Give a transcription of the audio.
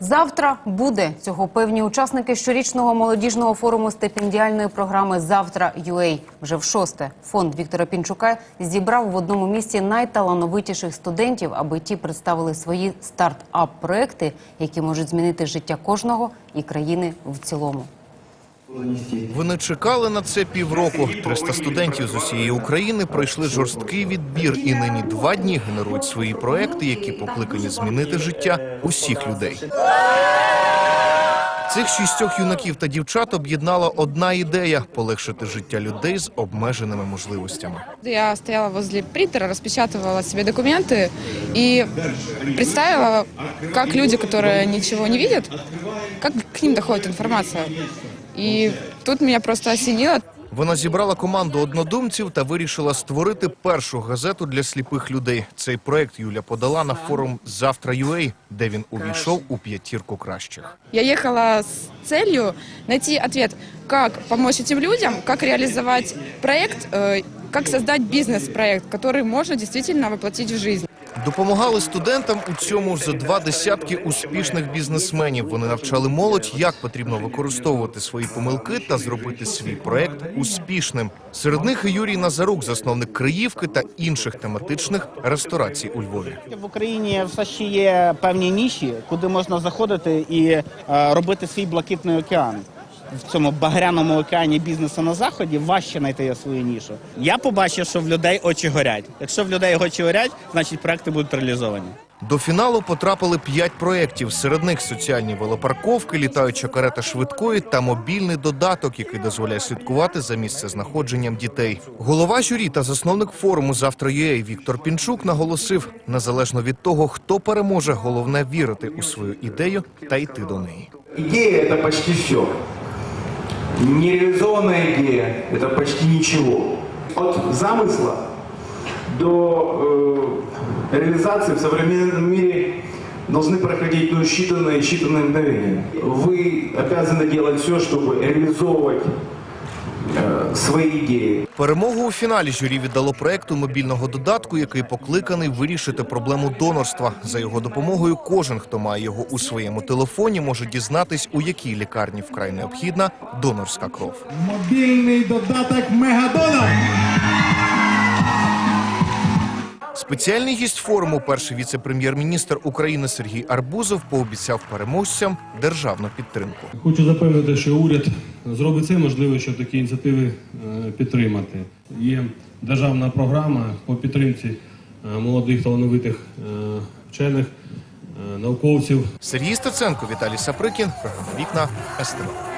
Завтра буде цього певні учасники щорічного молодіжного форуму стипендіальної програми Завтра UA. Вже в шосте фонд Віктора Пінчука зібрав в одному місці найталановитіших студентів, аби ті представили свої старт-ап проекти, які можуть змінити життя кожного і країни в цілому. Вони чекали на це півроку. 300 студентів з усієї України пройшли жорсткий відбір і нині два дні генерують свої проекти, які покликані змінити життя усіх людей. Цих шістьох юнаків та дівчат об'єднала одна ідея полегшити життя людей з обмеженими можливостями. Я стояла возле принтера, распечатывала себе документы и представила, как люди, которые ничего не видят, как к ним доходит информация. И тут меня просто осенило. Вона зібрала команду однодумців та вирішила створити першу газету для сліпих людей. Цей проект Юля подала на форум Завтра UA, де він увійшов у п'ятірку кращих. Я ехала с целью найти ответ, как помочь этим людям, как реализовать проект, э, как создать бизнес-проект, который можно действительно воплотить в жизнь. Допомагали студентам у цьому за два десятки успішних бізнесменів. Вони навчали молодь, як потрібно використовувати свої помилки та зробити свій проект успішним. Серед них Юрій Назарук, засновник Криївки та інших тематичних ресторацій у Львові. В Україні все ще є певні ніші, куди можна заходити і е, робити свій блакитний океан. В цьому багряному океані бізнесу на заході важче знайти свою нішу. Я побачив, що в людей очі горять. Якщо в людей очі горять, значить проекти будуть реалізовані. До фіналу потрапили п'ять проєктів. Серед них соціальні велопарковки, літаюча карета швидкої та мобільний додаток, який дозволяє слідкувати за місцезнаходженням дітей. Голова журі та засновник форуму Завтра UA Віктор Пінчук наголосив: незалежно від того, хто переможе, головне вірити у свою ідею та йти до неї. Идея – это почти все. Нереализованная идея – это почти ничего. От замысла до э, реализации в современном мире должны проходить ну, считанные, считанные мгновения. Вы обязаны делать все, чтобы реализовывать э, ідеї. Перемогу у фіналі журі віддало проекту мобільного додатку, який покликаний вирішити проблему донорства. За його допомогою кожен, хто має його у своєму телефоні, може дізнатись, у якій лікарні вкрай необхідна донорська кров. Мобільний додаток Мегадонор. Спеціальний гість форуму, перший віце-прем'єр-міністр України Сергій Арбузов, пообіцяв переможцям державну підтримку. Хочу запевнити, що уряд зробить все можливе, щоб такі ініціативи е, підтримати. Є державна програма по підтримці е, молодих талановитих е, вчених, науковців. Сергій Стеценко, Віталій Саприкін, програма Вікна СТВ.